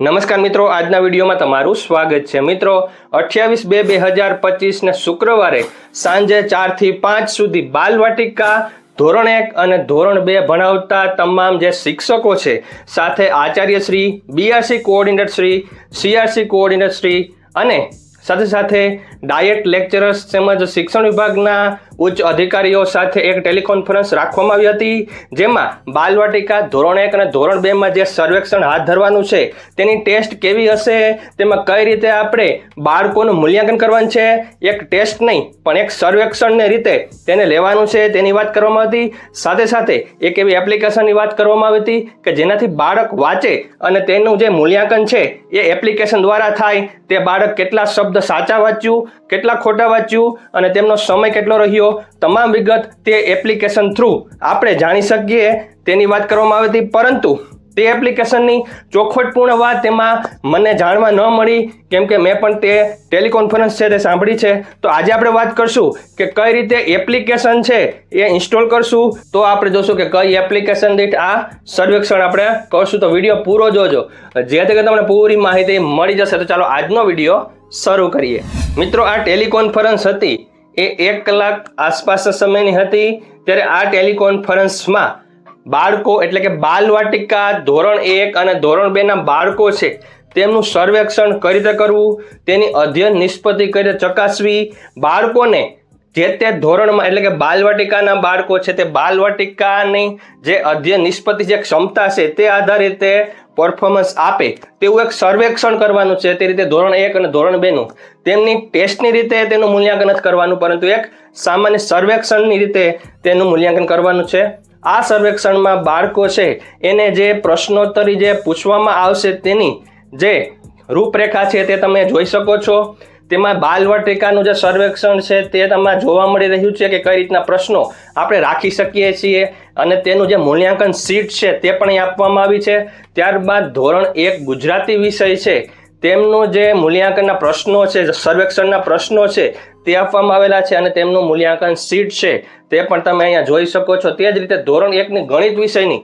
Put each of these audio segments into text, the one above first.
નમસ્કાર મિત્રો, આજના વિડીયોમાં તમારું સ્વાગત છે. મિત્રો, અઠ્યાવીસ બે બે હજાર પચીસને શુક્રવારે સાંજે ચારથી પાંચ સુધી બાલવાટિકા ધોરણ એક અને ધોરણ બે ભણાવતા તમામ જે શિક્ષકો છે, સાથે આચાર્યશ્રી BRC coordinator Shri, CRC coordinator Shri અને સાથે સાથે ડાયટ લેક્ચરર્સ તેમજ શિક્ષણ વિભાગના ઉચ્ચ અધિકારીઓ સાથે એક ટેલિકોન્ફરન્સ રાખવામાં આવી હતી, જેમાં બાલવાટિકા ધોરણ એક અને ધોરણ બેમાં જે સર્વેક્ષણ હાથ ધરવાનું છે, તેની ટેસ્ટ કેવી હશે, તેમાં કઈ રીતે આપણે બાળકોનું મૂલ્યાંકન કરવાનું છે, એક ટેસ્ટ નહીં, પણ એક સર્વેક્ષણને રીતે તેને લેવાનું છે તેની વાત કરવામાં હતી. સાથે સાથે એક એવી એપ્લિકેશનની વાત કરવામાં આવી હતી કે જેનાથી બાળક વાંચે અને તેનું જે મૂલ્યાંકન છે એ એપ્લિકેશન દ્વારા થાય, તે બાળક કેટલા શબ્દ સાચા વાંચ્યું કેટલા ખોટા વાંચ્યું અને તેમનો સમય કેટલો રહ્યો, તમામ વિગત તે એપ્લિકેશન થ્રુ આપણે જાણી શકીએ. તેની વાત કરવામાં આવી હતી, પરંતુ તે એપ્લિકેશનની ચોખવટપૂર્ણ વાત તેમાં મને જાણવા ન મળી, કેમ કે મેં પણ તે ટેલિકોન્ફરન્સ છે તે સાંભળી છે. તો આજે આપણે વાત કરશું કે કઈ રીતે એપ્લિકેશન છે એ ઇન્સ્ટોલ કરશું. તો આપણે જોશું કે કઈ એપ્લિકેશન દીઠ આ સર્વેક્ષણ આપણે કરશું. તો વીડિયો પૂરો જોજો. જેથી કરીને તમને પૂરી માહિતી મળી જશે. તો ચાલો આજનો વીડિયો શરૂ કરીએ. મિત્રો, આ ટેલિકોન્ફરન્સ હતી એ એક કલાક આસપાસના સમયની હતી. ત્યારે આ ટેલિકોન્ફરન્સમાં બાળકો એટલે કે બાલવાટિકા ધોરણ એક અને ધોરણ બે ના બાળકો છે, તેમનું સર્વેક્ષણ કઈ રીતે કરવું, તેની અધ્યયન નિષ્પત્તિ કઈ રીતે ચકાસવી, બાળકોને જે તે ધોરણમાં એટલે કે બાલવાટિકાના બાળકો છે તે બાલવાટિકાની જે અધ્યયન નિષ્પત્તિ જે ક્ષમતા છે તે આધારિત પરફોર્મન્સ આપે, તેવું એક સર્વેક્ષણ કરવાનું છે તે રીતે ધોરણ એક અને ધોરણ બેનું તેમની ટેસ્ટની રીતે તેનું મૂલ્યાંકન જ કરવાનું, પરંતુ એક સામાન્ય સર્વેક્ષણની રીતે તેનું મૂલ્યાંકન કરવાનું છે. આ સર્વેક્ષણમાં બાળકો છે, એને જે પ્રશ્નોત્તરી જે પૂછવામાં આવશે તેની જે રૂપરેખા છે તે તમે જોઈ શકો છો. તેમાં બાલવટિકાનું જે સર્વેક્ષણ છે તે તમારે જોવા મળી રહ્યું છે કે કઈ રીતના પ્રશ્નો આપણે રાખી શકીએ છીએ અને તેનું જે મૂલ્યાંકન સીટ છે તે પણ આપવામાં આવી છે. ત્યારબાદ ધોરણ એક ગુજરાતી વિષય છે. તેમનું જે મૂલ્યાંકનના પ્રશ્નો છે સર્વેક્ષણના પ્રશ્નો છે તે આપવામાં આવેલા છે અને તેમનું મૂલ્યાંકન સીટ છે. તે પણ તમે અહીંયા જોઈ શકો છો. તે જ રીતે ધોરણ એકની ગણિત વિષયની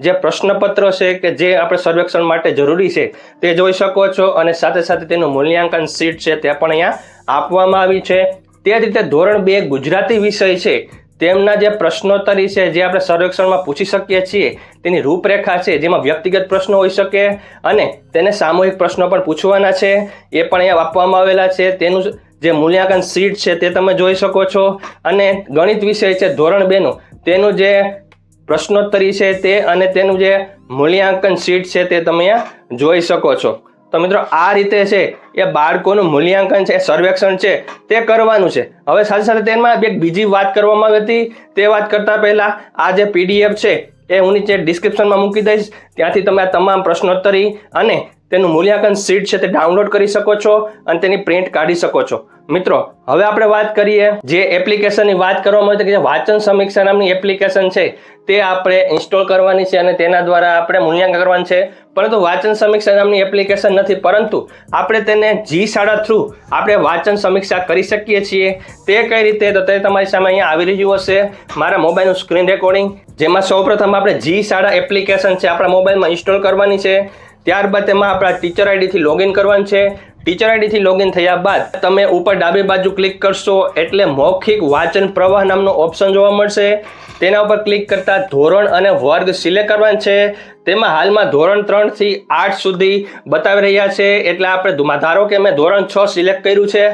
જે પ્રશ્નપત્ર છે કે જે આપણે સર્વેક્ષણ માટે જરૂરી છે તે જોઈ શકો છો અને સાથે સાથે તેનું મૂલ્યાંકન સીટ છે તે પણ અહીંયા આપવામાં આવી છે. તે જ રીતે ધોરણ બે ગુજરાતી વિષય છે. તેમના જે પ્રશ્નોત્તરી છે જે આપણે સર્વેક્ષણમાં પૂછી શકીએ છીએ તેની રૂપરેખા છે જેમાં વ્યક્તિગત પ્રશ્નો હોઈ શકે અને તેને સામૂહિક પ્રશ્નો પણ પૂછવાના છે. એ પણ અહીંયા આપવામાં આવેલા છે. તેનું જે મૂલ્યાંકન સીટ છે તે તમે જોઈ શકો છો. અને ગણિત વિષય છે ધોરણ બેનું તેનું જે પ્રશ્નોત્તરી છે તે અને તેનું જે મૂલ્યાંકન સીટ છે તે તમે જોઈ શકો છો. તો મિત્રો, આ રીતે છે એ બાળકોનું મૂલ્યાંકન છે, સર્વેક્ષણ છે તે કરવાનું છે. હવે સાથે સાથે તેમાં એક બીજી વાત કરવામાં આવી હતી. તે વાત કરતાં પહેલાં આ જે પીડીએફ છે એ હું નીચે ડિસ્ક્રિપ્શનમાં મૂકી દઈશ. ત્યાંથી તમે આ તમામ પ્રશ્નોત્તરી અને તેનું મૂલ્યાંકન સીટ છે તે ડાઉનલોડ કરી શકો છો અને તેની પ્રિન્ટ કાઢી શકો છો. મિત્રો, હવે આપણે વાત કરીએ જે એપ્લિકેશનની વાત કરવામાં આવી કે જે વાંચન સમીક્ષા નામની એપ્લિકેશન છે તે આપણે ઇન્સ્ટોલ કરવાની છે અને તેના દ્વારા આપણે મૂલ્યાંકન કરવાનું છે. પરંતુ વાંચન સમીક્ષા નામની એપ્લિકેશન નથી, પરંતુ આપણે તેને જી શાળા થ્રુ આપણે વાંચન સમીક્ષા કરી શકીએ છીએ. તે કઈ રીતે? તો તે તમારી સામે અહીંયા આવી રહ્યું હશે. મારા મોબાઈલનું સ્ક્રીન રેકોર્ડિંગ જેમાં સૌપ્રથમ આપણે જી શાળા એપ્લિકેશન છે આપણા મોબાઈલમાં ઇન્સ્ટોલ કરવાની છે. ત્યારબાદ તેમાં આપણા ટીચર આઈડીથી લોગિન કરવાનું છે. ટીચર આઈડીથી લોગિન થયા બાદ તમે ઉપર ડાબી બાજુ ક્લિક કરશો એટલે મૌખિક વાંચન પ્રવાહ નામનો ઓપ્શન જોવા મળશે. તેના ઉપર ક્લિક કરતાં ધોરણ અને વર્ગ સિલેક્ટ કરવાનું છે. તેમાં હાલમાં ધોરણ ત્રણથી આઠ સુધી બતાવી રહ્યા છે. એટલે આપણે ધારો કે મેં ધોરણ છ સિલેક્ટ કર્યું છે.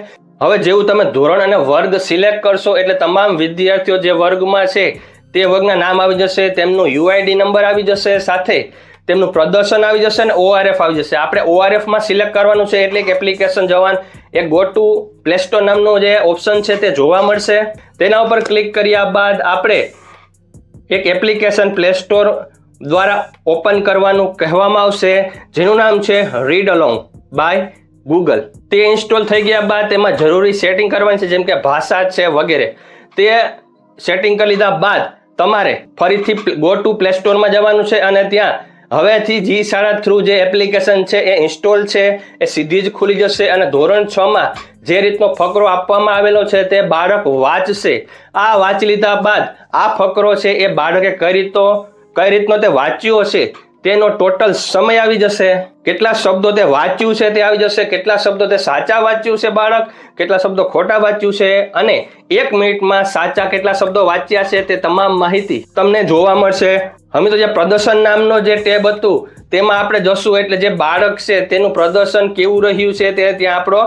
હવે જેવું તમે ધોરણ અને વર્ગ સિલેક્ટ કરશો એટલે તમામ વિદ્યાર્થીઓ જે વર્ગમાં છે તે વર્ગના નામ આવી જશે, તેમનું યુઆઈડી નંબર આવી જશે સાથે તેમનું પ્રદર્શન આવી જશે અને ઓઆરએફ આવી જશે. આપણે ઓઆરએફમાં સિલેક્ટ કરવાનું છે એટલે કે એપ્લિકેશન જવાન એ ગો ટુ પ્લે સ્ટોર નામનું જે ઓપ્શન છે તે જોવા મળશે. તેના ઉપર ક્લિક કર્યા બાદ આપણે એક એપ્લિકેશન પ્લે સ્ટોર દ્વારા ઓપન કરવાનું કહેવામાં આવશે, જેનું નામ છે રીડ અલોંગ બાય ગૂગલ તે ઇન્સ્ટોલ થઈ ગયા બાદ તેમાં જરૂરી સેટિંગ કરવાની છે, જેમ કે ભાષા છે વગેરે. તે સેટિંગ કરી લીધા બાદ તમારે ફરીથી ગો ટુ પ્લે સ્ટોરમાં જવાનું છે અને ત્યાં હવેથી જી શાળા થ્રુ જે એપ્લિકેશન છે, એ ઇન્સ્ટોલ છે, એ સીધી જ ખુલી જશે અને ધોરણ છ માં જે રીતનો ફકરો આપવામાં આવેલો છે તે બાળક વાંચશે. આ વાંચી લીધા બાદ આ ફકરો છે એ બાળકે કઈ રીતનો કઈ રીતનો તે વાંચ્યો હશે તેનો ટોટલ સમય આવી જશે. કેટલા શબ્દો તે વાંચ્યું છે તે આવી જશે, કેટલા શબ્દો તે સાચા વાંચ્યું છે બાળક, કેટલા શબ્દો ખોટા વાંચ્યું છે અને એક મિનિટમાં સાચા કેટલા શબ્દો વાંચ્યા છે તે તમામ માહિતી તમને જોવા મળશે. હવે તો જે પ્રદર્શન નામનો જે ટેબ હતું, તેમાં આપણે જશું એટલે જે બાળક છે તેનું પ્રદર્શન કેવું રહ્યું છે તે ત્યાં આપણો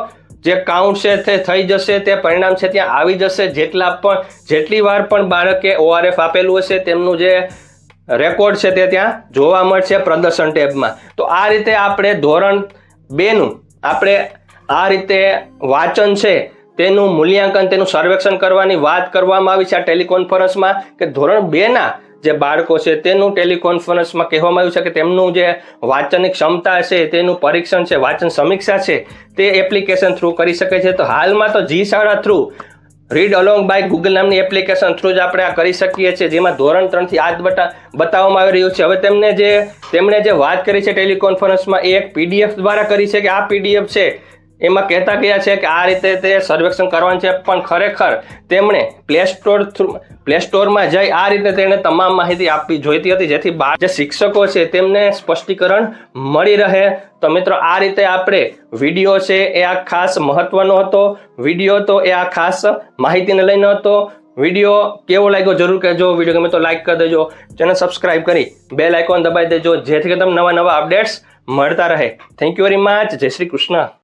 જે કાઉન્ટ છે તે થઈ જશે, તે પરિણામ છે ત્યાં આવી જશે. જેટલા પણ, જેટલી વાર પણ બાળકે ઓઆરએફ આપેલું હશે, તેમનું જે રેકોર્ડ છે તે ત્યાં જોવા મળશે પ્રદર્શન ટેબમાં. તો આ રીતે આપણે ધોરણ બેનું આપણે આ રીતે વાંચન છે તેનું મૂલ્યાંકન, તેનું સર્વેક્ષણ કરવાની વાત કરવામાં આવી છે આ ટેલિકોન્ફરન્સમાં કે ધોરણ બેના જે બાળકો છે, તેનું ટેલિકોન્ફરન્સમાં કહેવામાં આવ્યું છે કે તેમનું જે વાંચનની ક્ષમતા છે તેનું પરીક્ષણ છે, વાંચન સમીક્ષા છે, તે એપ્લિકેશન થ્રુ કરી શકે છે. તો હાલમાં તો જી શાળા through read along by Google નામની એપ્લિકેશન થ્રુ જ આપણે આ કરી શકીએ છીએ, જેમાં ધોરણ ત્રણથી આજ બતા બતાવવામાં આવી રહ્યું છે. હવે તેમને જે, તેમણે જે વાત કરી છે ટેલિકોન્ફરન્સમાં એ એક પીડીએફ દ્વારા કરી છે કે આ પીડીએફ છે? એમાં કહેતા ગયા છે કે આ રીતે તે સર્વેક્ષણ કરવાનું છે, પણ ખરેખર તેમણે પ્લે સ્ટોર થ્રુ પ્લે સ્ટોરમાં જઈ આ રીતે તેણે તમામ માહિતી આપવી જોઈતી હતી, જેથી બાર જે શિક્ષકો છે તેમને સ્પષ્ટીકરણ મળી રહે. તો મિત્રો, આ રીતે આપણે વીડિયો છે એ આ ખાસ મહત્વનો હતો. વીડિયો તો એ આ ખાસ માહિતીને લઈને હતો. વીડિયો કેવો લાગ્યો જરૂર કહેજો. વીડિયો ગમે તો લાઈક કરી દેજો. ચેનલ સબસ્ક્રાઇબ કરી બેલ આઇકોન દબાવી દેજો, જેથી કે તમને નવા નવા અપડેટ્સ મળતા રહે. થેન્ક યુ વેરી મચ જય શ્રી કૃષ્ણ.